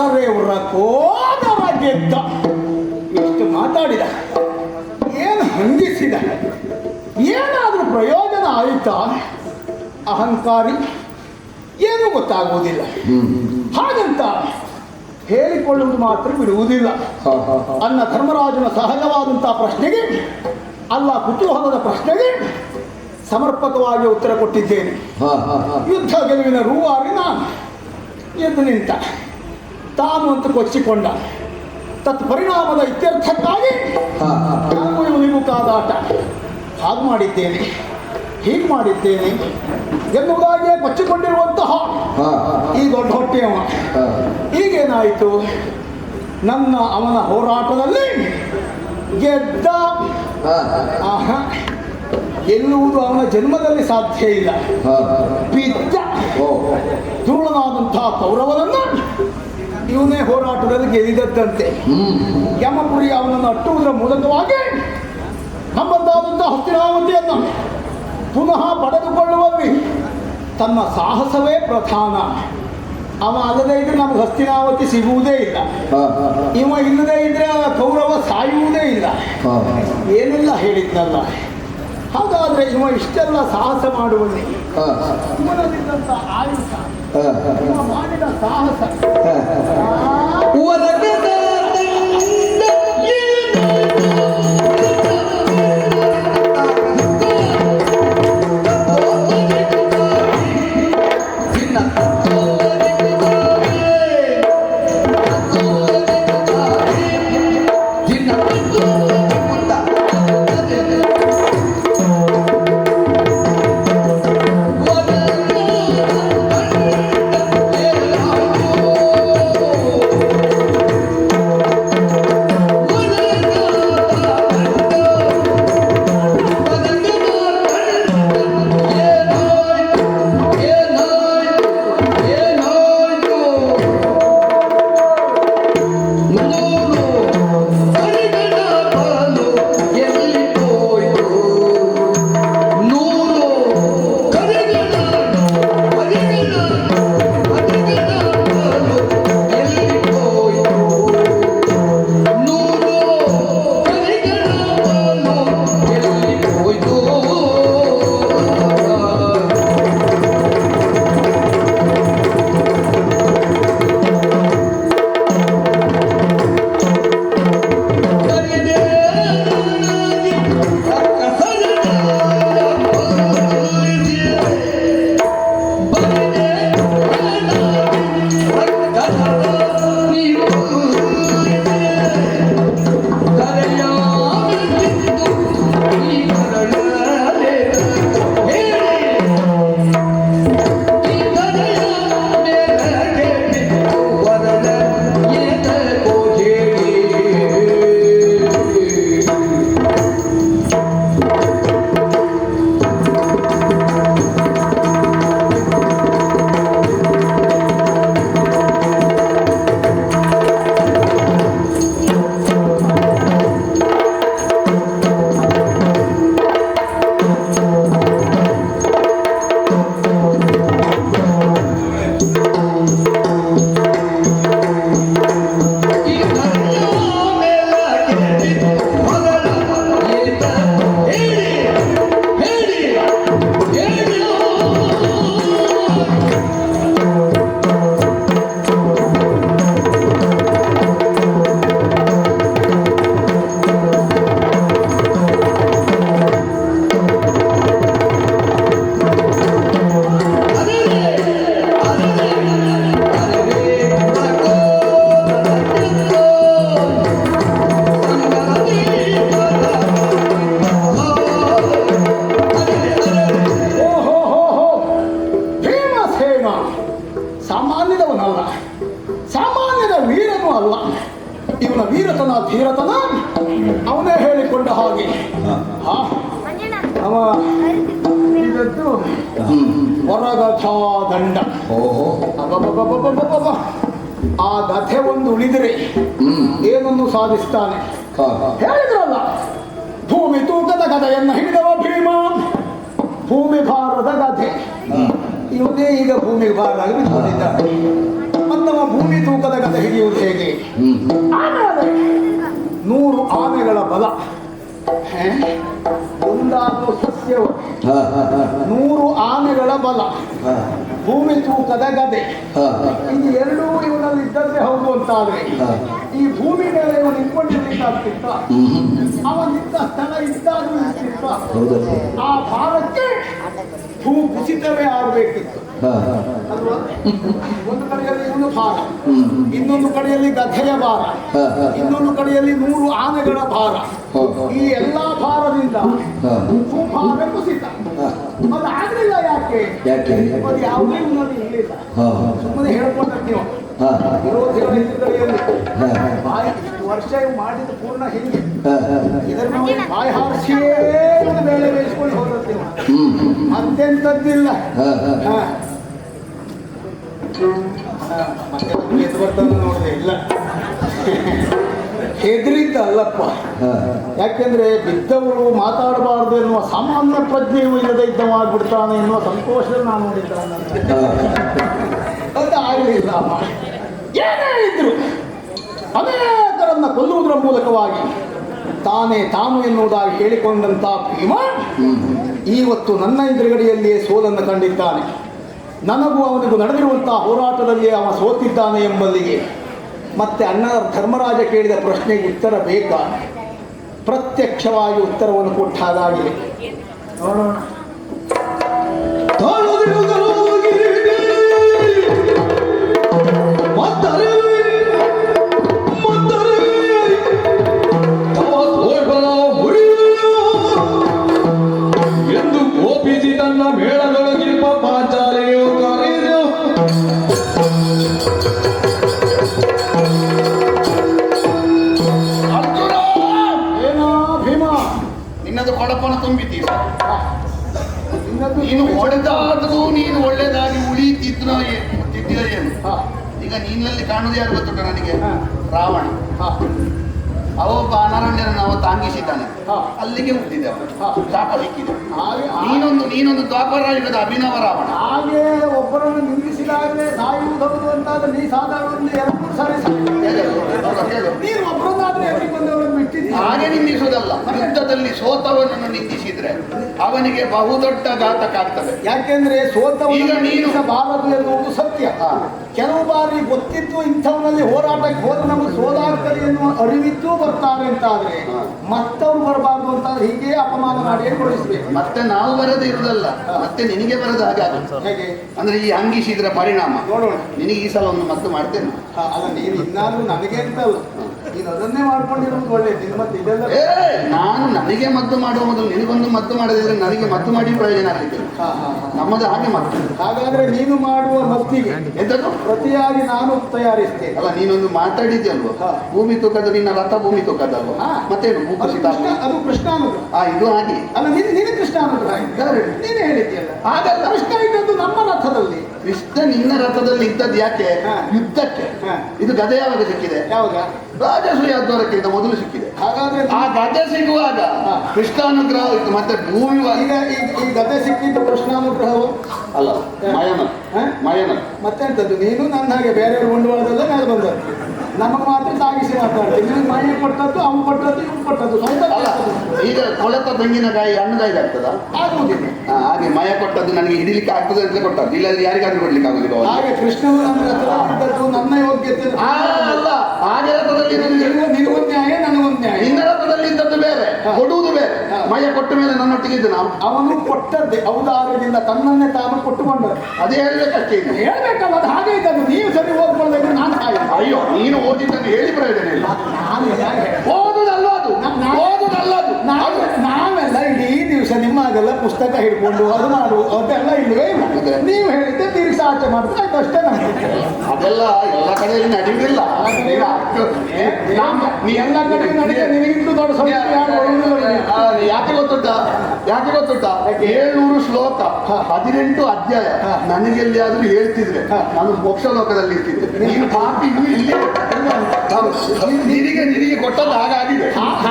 ಅರರೆ ಅವರ ಕೋದರ ಗೆದ್ದ. ಎಷ್ಟು ಮಾತಾಡಿದ. ಏನು ಹಂಗಿಸಿದ ಏನಾದರೂ ಪ್ರಯೋಜನ ಆಯಿತಾ? ಅಹಂಕಾರಿ ಏನೂ ಗೊತ್ತಾಗುವುದಿಲ್ಲ. ಹಾಗಂತ ಹೇಳಿಕೊಳ್ಳುವುದು ಮಾತ್ರ ಬಿಡುವುದಿಲ್ಲ. ಅನ್ನ ಧರ್ಮರಾಜನ ಸಹಜವಾದಂತಹ ಪ್ರಶ್ನೆಗೆ ಅಲ್ಲ ಕುತೂಹಲದ ಪ್ರಶ್ನೆಗೆ ಸಮರ್ಪಕವಾಗಿ ಉತ್ತರ ಕೊಟ್ಟಿದ್ದೇನೆ. ಯುದ್ಧ ಗೆಲುವಿನ ರೂವಾರಿ ನಾನು. ಎದ್ದು ನಿಂತ. ತಾನು ಅಂತ ಕೊಚ್ಚಿಕೊಂಡ. ತತ್ಪರಿಣಾಮದ ಇತ್ಯರ್ಥಕ್ಕಾಗಿ ನಾನು ಇವನಿಗೂ ಕಾದಾಟ ಹಾಗೆ ಮಾಡಿದ್ದೇನೆ ಹೀಗೆ ಮಾಡಿದ್ದೇನೆ ಎನ್ನುವುದಾಗಿಯೇ ಕೊಚ್ಚಿಕೊಂಡಿರುವಂತಹ ಈ ದೊಡ್ಡ ಹೊಟ್ಟೆಯವ. ಈಗೇನಾಯಿತು? ನನ್ನ ಅವನ ಹೋರಾಟದಲ್ಲಿ ಗೆದ್ದ. ಎನ್ನುವುದು ಅವನ ಜನ್ಮದಲ್ಲಿ ಸಾಧ್ಯ ಇಲ್ಲ. ಬಿದ್ದ ದುರುಳನಾದಂತಹ ಕೌರವನನ್ನು ಇವನೇ ಹೋರಾಟದಲ್ಲಿ ಗೆದ್ದಿದ್ದಂತೆ ಯಮಪುರಿ ಅವನನ್ನು ಅಟ್ಟುವುದರ ಮೂಲಕವಾಗಿ ನಮ್ಮದಾದಂತಹ ಹಸ್ತಿನಾವತಿಯನ್ನು ಪುನಃ ಪಡೆದುಕೊಳ್ಳುವಲ್ಲಿ ತನ್ನ ಸಾಹಸವೇ ಪ್ರಧಾನ. ಅವ ಅಲ್ಲದೆ ಇದ್ರೆ ನಮ್ಗೆ ಹಸ್ತಿನಾವತಿ ಸಿಗುವುದೇ ಇಲ್ಲ. ಇವ ಇಲ್ಲದೆ ಇದ್ರೆ ಕೌರವ ಸಾಯುವುದೇ ಇಲ್ಲ. ಏನೆಲ್ಲ ಹೇಳಿದ್ನಲ್ಲ? ಹಾಗಾದ್ರೆ ಇವ ಇಷ್ಟೆಲ್ಲ ಸಾಹಸ ಮಾಡುವಲ್ಲಿ ಇವನಲ್ಲಿದ್ದಂಥ ಆಯುಷ ಇವ ಮಾಡಿದ ಇವನ ವೀರತನ ಧೀರತನ ಅವನೇ ಹೇಳಿಕೊಂಡ ಹಾಗೆ. ಅವ ಇವತ್ತು ದಂಡ ಆ ಗಥೆ ಒಂದು ಉಳಿದರೆ ಏನನ್ನು ಸಾಧಿಸ್ತಾನೆ? ಹೇಳಿದ್ರಲ್ಲ ಭೂಮಿ ತೂಕದ ಕಥೆಯನ್ನು ಹಿಡಿದವ ಭೀಮ. ಭೂಮಿ ಭಾರದ ಕಥೆ ಇವನೇ ಈಗ ಭೂಮಿ ಭಾರ ಆಗಿ ಮತ್ತವ ಭೂಮಿ ತೂಕದ ಕಥೆ ಹಿಡಿಯುವುದು ಹೇಗೆ? ನೂರು ಆನೆಗಳ ಬಲ. ಹೇ? ಒಂದಾದ್ರೂ ಸಸ್ಯವು. ನೂರು ಆನೆಗಳ ಬಲ. ಭೂಮಿ ತೂಕದ ಗದೆ. ಇದು ಎರಡೂ ಇವನಲ್ಲಿ ಇದ್ದಂತೆ ಹೌದು ಅಂತಾದ್ರೆ ಈ ಭೂಮಿ ಮೇಲೆ ಇವನು ನಿಂತ್ಕೊಂಡಿರ್ಲಿಕ್ಕಾಗ್ತಿತ್ತ ಹ್ಮ್ ಅವನಿದ್ದ ಸ್ಥಳ ಇದ್ದಾದ್ರೂ ಇರ್ತಿತ್ತ ಆ ಭಾರಕ್ಕೆ ಭೂ ಕುಸಿತವೇ ಆಗಬೇಕಿತ್ತು. ಹಾ. ಹಾ ಅಲ್ವಾ? ಒಂದು ಇವನು ಭಾರ. ಇನ್ನೊಂದು ಕಡೆಯಲ್ಲಿ ಗಧೆಯ ಭಾರ. ಇನ್ನೊಂದು ಕಡೆಯಲ್ಲಿ ನೂರು ಆನೆಗಳ ಭಾರ. ಈ ಎಲ್ಲಾ ಭಾರದಿಂದ ಕುಸಿತ ಅದು ಆಗ್ಲಿಲ್ಲ ಯಾಕೆ? ಯಾಕೆ? ಅದು ಯಾವುದೇ ಇರಲಿಲ್ಲ. ಹಾ. ಸುಮ್ಮನೆ ಹೇಳ್ಕೊಂಡ್ರೆ ನೀವು. ವಿರೋಧಿಗಳ ಬಾಯಿ ವರ್ಷ ಮಾಡಿದ ಪೂರ್ಣ ಹಿಂಗೆ. ಇದನ್ನು ಬಾಯಿ ಹಾರಿಸಿಯೇ ಒಂದು ಬೇಳೆ ಬೇಯಿಸ್ಕೊಂಡು ಹೋಗುತ್ತೆ ಇವ. ಮತ್ತೆ ಎದ್ದು ಬರ್ತಾನೆ ನೋಡಿದೆ ಇಲ್ಲ ಅಲ್ಲಪ್ಪ ಯಾಕೆಂದ್ರೆ ಬಿದ್ದವರು ಮಾತಾಡಬಾರದು ಎನ್ನುವ ಸಾಮಾನ್ಯ ಪ್ರಜ್ಞೆಯೂ ಇಲ್ಲದೆ ಇದ್ದ ಆಗ್ಬಿಡ್ತಾನೆ ಎನ್ನುವ ಸಂತೋಷದಲ್ಲಿ ನಾನು ನೋಡಿದ್ದಾನೆ. ಅಂತ ಆಗಲಿಲ್ಲ ಏನೇ ಇದ್ರು ಅನೇಕರನ್ನ ಕೊಲ್ಲುವುದರ ಮೂಲಕವಾಗಿ ತಾನೇ ತಾನು ಎನ್ನುವುದಾಗಿ ಹೇಳಿಕೊಂಡಂತ ಭೀಮ ಇವತ್ತು ನನ್ನ ಎದುರುಗಡೆಯಲ್ಲಿಯೇ ಸೋಲನ್ನು ಕಂಡಿದ್ದಾನೆ. ನನಗೂ ಅವನಿಗೂ ನಡೆದಿರುವಂತಹ ಹೋರಾಟದಲ್ಲಿ ಅವ ಸೋತಿದ್ದಾನೆ ಎಂಬಲ್ಲಿಗೆ ಮತ್ತೆ ಅಣ್ಣ ಧರ್ಮರಾಜ ಕೇಳಿದ ಪ್ರಶ್ನೆಗೆ ಉತ್ತರ ಬೇಕಾ? ಪ್ರತ್ಯಕ್ಷವಾಗಿ ಉತ್ತರವನ್ನು ಕೊಟ್ಟ ಹಾಗಾಗಿದೆ. ಈಗ ನೀನಲ್ಲಿ ಕಾಣುವುದು ಯಾರು ಗೊತ್ತುಂಟ ನನಗೆ. ರಾವಣ. ಅವೊಬ್ಬ ಅನಾರಣ್ಯರನ್ನು ಅವ ತಾಂಗಿಸಿದ್ದಾನೆ. ಅಲ್ಲಿಗೆ ಹುಟ್ಟಿದೆ ಅವನು. ಶಾಪ ಸಿಕ್ಕಿದೆ ನೀನೊಂದು ನೀನೊಂದು ದ್ವಾಪರ ಯುಗದ ಅಭಿನವ ರಾವಣ. ಹಾಗೆ ಒಬ್ಬರನ್ನು ನಿಂದಿಸಿದಾಗಲೇ ಸಾಯುವುದು ಅಂತಾದ್ರೆ ನೀ ಸಾಧಾರಣ ಸಾರಿ. ನೀನು ಒಬ್ಬರನ್ನಾದ್ರೆ ಬಂದವರನ್ನು ಹಾಗೆ ನಿಂದಿಸುವುದಲ್ಲ. ಯುದ್ಧದಲ್ಲಿ ಸೋತವನನ್ನು ನಿಂದಿಸಿದ್ರೆ ಅವನಿಗೆ ಬಹುದೊಡ್ಡ ಘಾತಕ ಆಗ್ತದೆ. ಯಾಕೆಂದ್ರೆ ಸೋತವನು ಈಗ ನೀನು- ನಿಲ್ಲಿಸಬಾರದು ಎನ್ನುವುದು ಸತ್ಯ. ಕೆಲವು ಬಾರಿ ಗೊತ್ತಿತ್ತು ಇಂಥವನಲ್ಲಿ ಹೋರಾಟಕ್ಕೆ ಹೋದ್ರೆ ನಮಗೆ ಎನ್ನುವ ಅರಿವಿದ್ದು ಬರ್ತಾರೆ ಅಂತ ಆದ್ರೆ ಮತ್ತವ್ರು ಬರಬಾರ್ದು ಅಂತ ಹೀಗೆ ಅಪಮಾನ ಮಾಡಿ ಕೊಡಿಸ್ಬೇಕು? ಮತ್ತೆ ನಾವು ಬರದೇ ಇರುದಲ್ಲ. ಮತ್ತೆ ನಿನಗೆ ಬರದ ಹಾಗೆ ಆಗುತ್ತೆ ಹೇಗೆ? ಅಂದ್ರೆ ಈ ಅಂಗಿಸಿದ್ರ ಪರಿಣಾಮ. ನೋಡೋಣ. ನಿನಗೆ ಈ ಸಲ ಒಂದು ಮದ್ದು ಮಾಡ್ತೇನೆ. ಅಲ್ಲ ನೀನು ಇನ್ನಾದ್ರೂ ನನಗೆ ಮಾಡ್ಕೊಂಡಿರೋದು ಒಳ್ಳೇದು ನಿನ್ ಮತ್ತೆ ಇದೆಲ್ಲ ಏ ನಾನು ನನಗೆ ಮದ್ದು ಮಾಡುವ ಮೊದಲು ನಿನಗೊಂದು ಮದ್ದು ಮಾಡದಿದ್ರೆ ನನಗೆ ಮದ್ದು ಮಾಡಿ ಪ್ರಯೋಜನ ಆಗಲಿಕ್ಕೆ. ಹಾ, ಹಾ, ಹಾ. ನಮ್ಮದು ಹಾಗೆ ಮದ್ದು. ಹಾಗಾದ್ರೆ ನೀನು ಮಾಡುವ ಮದ್ದಿಗೆ ಎಂತದ್ದು? ಪ್ರತಿಯಾಗಿ ನಾನು ತಯಾರಿಸ್ತೇನೆ. ಅಲ್ಲ ನೀನೊಂದು ಮಾತಾಡಿದ್ಯಲ್ವ. ಭೂಮಿ ತೂಕದ ನಿನ್ನ ರಥ ಭೂಮಿ ತೂಕದಲ್ವ. ಮತ್ತೇನು? ಅದು ಭೂಕುಸಿತ ಕೃಷ್ಣ ಅದು ಕೃಷ್ಣಾನುಗ್ರಹ. ಆ ಇದು ಹಾಗೆ. ಅಲ್ಲ ನೀನು ನೀನು ಕೃಷ್ಣಾನುಗ್ರಹ. ನೀನು ಹೇಳಿದ್ಯಲ್ಲ. ಹಾಗಲ್ಲ. ಕೃಷ್ಣ ಇದ್ದದ್ದು ನಮ್ಮ ರಥದಲ್ಲಿ. ಕೃಷ್ಣ ನಿನ್ನ ರಥದಲ್ಲಿ ಇದ್ದದ್ದು ಯಾಕೆ. ಯುದ್ಧಕ್ಕೆ. ಇದು ಗದೆ ಯಾವಾಗ ಸಿಕ್ಕಿದೆ. ಯಾವಾಗ? ರಾಜಸೂಯ ದ್ವಾರಕ್ಕಿಂತ ಮೊದಲು ಸಿಕ್ಕಿದೆ ಹಾಗಾದ್ರೆ ಆ ಗದ್ದೆ ಸಿಗುವಾಗ. ಕೃಷ್ಣಾನುಗ್ರಹ ಇತ್ತು ಮತ್ತೆ ಭೂಮಿ ಈಗ ಈ ಗದ್ದೆ ಗದೆ ಸಿಕ್ಕಿದ್ದು ಕೃಷ್ಣಾನುಗ್ರಹವು? ಅಲ್ಲ ಮಯನ? ಮಯನ. ಮತ್ತೆಂತದ್ದು? ನೀನು ನನ್ನ ಹಾಗೆ ಬೇರೆಯವ್ರ ಬಂಡವಾಳದಲ್ಲ ಮೇಲೆ ಬಂದದ್ದು. ನಮಗೆ ಮಾತ್ರ ಸಾಗಿಸಿ ಮಾತಾಡ್ತೀನಿ. ನಿಮಗೆ ಮನೆ ಕೊಟ್ಟದ್ದು ಅವ್ನು ಕೊಟ್ಟದ್ದು ಇವ್ನು ಕೊಟ್ಟದ್ದು ಸ್ವಂತ ಅಲ್ಲ ಈಗ ಕೊಳೆತ ತೆಂಗಿನಕಾಯಿ ಹಣ್ಣುದಾಗಿ ಆಗ್ತದ? ಆಗುವುದಿಲ್ಲ. ಹಾಗೆ ಮಯ ಕೊಟ್ಟದ್ದು ನನಗೆ ಹಿಡಿಲಿಕ್ಕೆ ಆಗ್ತದೆ ಅಂತ ಕೊಟ್ಟದ್ದು ಇಲ್ಲ ಯಾರಿಗಾದ್ರೂ ಕೊಡ್ಲಿಕ್ಕೆ ಆಗುದಿಲ್ಲ. ಹಾಗೆ ಕೃಷ್ಣ ನನ್ನ ರಥದಲ್ಲಿದ್ದದ್ದು ನನ್ನ ಯೋಗ್ಯತೆ. ಅಲ್ಲ ಹಾಗೆ ನಿನಗೊಂದು ನ್ಯಾಯ ನನಗೊಂದು ನ್ಯಾಯ ನಿನ್ನ ರಥದಲ್ಲಿ ಇದ್ದದ್ದು ಬೇರೆ. ಕೊಡುವುದು ಬೇರೆ. ಮಯ ಕೊಟ್ಟ ಮೇಲೆ ನನ್ನೊಟ್ಟಿಗೆ ಇದ್ದ. ನಾವು ಅವನು ಕೊಟ್ಟದ್ದು ಔದಾರ್ಯದಿಂದ ತನ್ನನ್ನೇ ತಾನು ಕೊಟ್ಟುಕೊಂಡ ಅದೇ ಹೇಳ್ಬೇಕಷ್ಟೇ. ಹೇಳ್ಬೇಕಲ್ಲ ಅದು ಹಾಗೆ ಇದ್ದದ್ದು ನೀವು ಸರಿ ಓದ್ಕೊಳ್ಬೇಕು ನಾನು ಹಾಗೆ. ಅಯ್ಯೋ ನೀನು ಓದಿದ್ದನ್ನು ಹೇಳಿ ಪ್ರಯೋಜನ ಇಲ್ಲ. ನಾನು ನಾವು ನಾವೆಲ್ಲ ಇಡೀ ದಿವಸ ನಿಮ್ಮ ನಿಮ್ಮಾಗೆಲ್ಲ ಪುಸ್ತಕ ಹಿಡ್ಕೊಂಡು ಅದು ಮಾಡು ಅದೆಲ್ಲ ಇಲ್ಲವೇ ಇಲ್ಲ. ನೀವು ಹೇಳಿದ್ದೆ ನೀವು ಆಚೆ ಮಾಡಿದ್ರೆ ಅಷ್ಟೇ ನಮ್ಗೆ ಅದೆಲ್ಲ ಎಲ್ಲ ಕಡೆಯಲ್ಲಿ ನಡೆಯುವುದಿಲ್ಲ ನೀ ಎಲ್ಲ ಕಡೆ ನಡೆದ ನಿನಗಿಂತೂ ದೊಡ್ಡ ಸಮಯ ಯಾಕೆ ಗೊತ್ತುಂಟ? ಯಾಕೆ ಗೊತ್ತುಂಟ? ಏಳ್ನೂರು ಶ್ಲೋಕ ಹದಿನೆಂಟು ಅಧ್ಯಾಯ. ನನಗೆಲ್ಲಿಯಾದ್ರೂ ಹೇಳ್ತಿದ್ರೆ. ನಾನು ಮೋಕ್ಷ ಲೋಕದಲ್ಲಿ ಇರ್ತಿದ್ದೆ ನೀನು ಪಾಪಿ ಇಲ್ಲಿ. ನಿನಗೆ ನಿನಗೆ ಕೊಟ್ಟದ್ದು ಹಾಗಾಗಿದೆ. ಹಾ-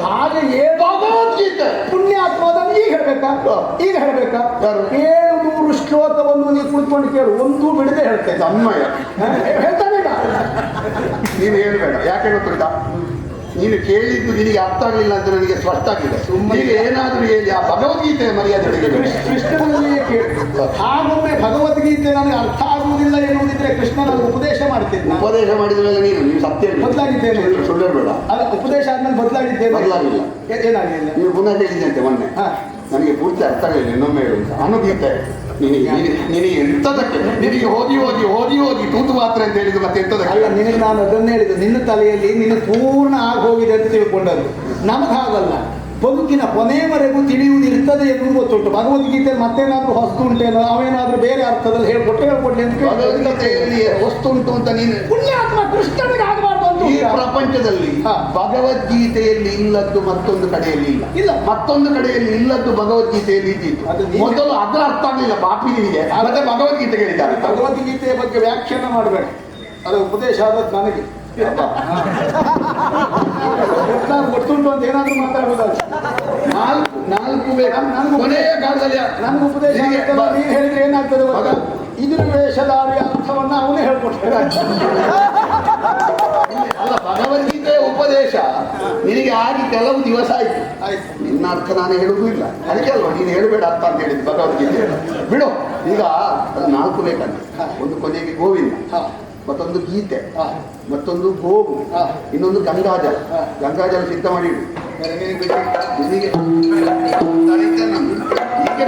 ಹಾಗೆ ಭಗವದ್ಗೀತೆ ಪುಣ್ಯಾತ್ಮದನ್ನು ಈಗ ಹೇಳ್ಬೇಕಾ? ಈಗ ಹೇಳ್ಬೇಕಾ? ಏಳು ನೂರು ಶ್ಲೋಕವನ್ನು ನೀವು ಕುಳಿತುಕೊಂಡು ಕೇಳು. ಒಂದು ಬಿಡದೆ ಹೇಳ್ತೇನೆ. ಅನ್ಮಯ ಹೇಳ್ತಾನೆ ಬೇಡ. ನೀನು ಹೇಳ್ಬೇಡ. ಯಾಕೆ ಗೊತ್ತುಂಟ? ನೀನು ಕೇಳಿದ್ದು ನಿನಗೆ ಅರ್ಥ ಆಗಲಿಲ್ಲ ಅಂತ ನನಗೆ ಸ್ಪಷ್ಟ ಆಗಿದೆ ನೀನು ಏನಾದರೂ ಹೇಳಿ ಆ ಭಗವದ್ಗೀತೆ ಮರ್ಯಾದೆ ಕೃಷ್ಣನಲ್ಲಿಯೇ ಕೇಳಿ ಹಾಗೊಮ್ಮೆ ಭಗವದ್ಗೀತೆ ನನಗೆ ಅರ್ಥ ಆಗುವುದಿಲ್ಲ ಎನ್ನುವುದಿದ್ರೆ ಕೃಷ್ಣನ ಉಪದೇಶ ಮಾಡ್ತೇನೆ ಉಪದೇಶ ಮಾಡಿದ ಮೇಲೆ ನೀನು ನೀವು ಸತ್ಯ. ಬದಲಾಗಿದ್ದೇನೆ. ಸುಳ್ಳು- ಬೇಡ ಅಲ್ಲ ಉಪದೇಶ ಆದ್ಮೇಲೆ ಬದಲಾಗಿದ್ದೇನೆ ಬದಲಾಗಿಲ್ಲ. ಏನಾಗಿಲ್ಲ ಏನಾಗಲಿಲ್ಲ ನೀವು ಪುನಃ ಹೇಳಿದ್ದಂತೆ ಮೊನ್ನೆ ಹಾ. ನನಗೆ ಪೂರ್ತಿ ಅರ್ಥ ಆಗಲಿಲ್ಲ ಇನ್ನೊಮ್ಮೆ ಹೇಳು ಅನುಗೀತೆ ನಿನಗೆ ಎಂತದಕ್ಕೆ ನಿನಗೆ ಓದಿ ಓದಿ ಓದಿ ಓದಿ ತೂತು ಮಾತ್ರ ಅಂತ ಹೇಳಿದ್ದು ಮತ್ತೆ ಎಂತದಕ್ಕೆ ಅಲ್ಲ ನಿನಗೆ ನಾನು ಅದನ್ನೇ ಹೇಳಿದ್ದು ನಿನ್ನ ತಲೆಯಲ್ಲಿ ನಿನ್ನ ಪೂರ್ಣ ಆಗಿ ಹೋಗಿದೆ ಅಂತ ತಿಳ್ಕೊಂಡದ್ದು. ನಮಗೆ ಹಾಗಲ್ಲ. ಬದುಕಿನ ಕೊನೆಯವರೆಗೂ ತಿಳಿಯುವುದಿರ್ತದೆ ಎನ್ನುವುದು ಗೊತ್ತುಂಟು. ಭಗವದ್ಗೀತೆ ಮತ್ತೇನಾದ್ರೂ ಹೊಸ್ತು ಉಂಟೇನೋ ಅವೇನಾದ್ರೂ ಬೇರೆ ಅರ್ಥದಲ್ಲಿ ಹೇಳ್ಕೊಟ್ಟೆ ಹೇಳ್ಕೊಡ್ಲಿ ಅಂತ. ಭಗವದ್ಗೀತೆಯಲ್ಲಿ ವಸ್ತು ಉಂಟು ಅಂತ ನೀನು ಪುಣ್ಯಾತ್ಮ ಕೃಷ್ಣನಿಗೆ ಆಗಬಾರ್ದು ಈ ಪ್ರಪಂಚದಲ್ಲಿ. ಭಗವದ್ಗೀತೆಯಲ್ಲಿ ಇಲ್ಲದ್ದು ಮತ್ತೊಂದು ಕಡೆಯಲ್ಲಿ ಇಲ್ಲ. ಇಲ್ಲ. ಮತ್ತೊಂದು ಕಡೆಯಲ್ಲಿ ಇಲ್ಲದ್ದು ಭಗವದ್ಗೀತೆಯಲ್ಲಿ ಇದ್ದಿತ್ತು ಅದು ಮೊದಲು ಅದರ ಅರ್ಥ ಆಗಲಿಲ್ಲ ಬಾಪಿ ನಿಮಗೆ. ಅದೇ ಭಗವದ್ಗೀತೆ ಹೇಳಿದ್ದಾರೆ ಭಗವದ್ಗೀತೆಯ ಬಗ್ಗೆ ವ್ಯಾಖ್ಯಾನ ಮಾಡಬೇಕು ಅದು ಉಪದೇಶ ಆದದ್ದು ನನಗೆ. ನಾನು ಗೊತ್ತುಂಟು ಅಂತ ಏನಾದ್ರೂ ಮಾತಾಡ್ಬೋದಲ್ಲ ನಾಲ್ಕು ನಾಲ್ಕು ಕೊನೆಯ ಕಾಲದಲ್ಲಿ ನನಗೆ ಉಪದೇಶ ನೀನು ಹೇಳಿದ್ರೆ ಏನಾಗ್ತದೆ. ಇದ್ರ ವೇಷಧಾರಿಯ ಅರ್ಥವನ್ನ ಅವನು ಹೇಳ್ಕೊಡ್ತಾರೆ ಉಪದೇಶ. ನಿನಗೆ ಆಗಿ ಕೆಲವು ದಿವಸ ಆಯ್ತು. ಆಯ್ತು. ನಿನ್ನ ಅರ್ಥ ನಾನು ಹೇಳುವುದೂ ಇಲ್ಲ. ಅದಕ್ಕೆ ಅಲ್ವಾ ನೀನು ಹೇಳಬೇಡ ಅರ್ಥ ಅಂತ ಹೇಳಿದ್ದು ಭಗವದ್ಗೀತೆ ಬಿಡು. ಈಗ ನಾಲ್ಕು ಬೇಕಂತೆ. ಒಂದು ಕೊನೆಗೆ ಗೋವಿಂದ. ಮತ್ತೊಂದು ಗೀತೆ. ಮತ್ತೊಂದು ಗೋವು. ಇನ್ನೊಂದು ಗಂಗಾಜಲ. ಗಂಗಾಜಲ ಸಿದ್ಧ ಮಾಡಿ ಇಡು. ಬೇರೆ ನಿನಗೆ ಬಿಟ್ಟು ನಿನಗೆ ತಡೀತೇನೆ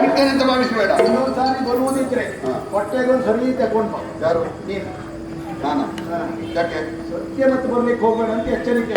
ಬಿಡ್ತೇನೆ ಅಂತ ಭಾವಿಸಬೇಡ. ಇನ್ನೊಂದು ಸಾರಿ ಬರುವುದಿದ್ರೆ ಹೊಟ್ಟೆಗೊಂದು ಸರಿ ತಗೊಂಡು. ಯಾರು? ನೀನು. ನಾನು. ಯಾಕೆ? ಮತ್ತು ಬರ್ಲಿಕ್ಕೆ ಹೋಗೋಣ ಅಂತ ಎಚ್ಚರಿಕೆ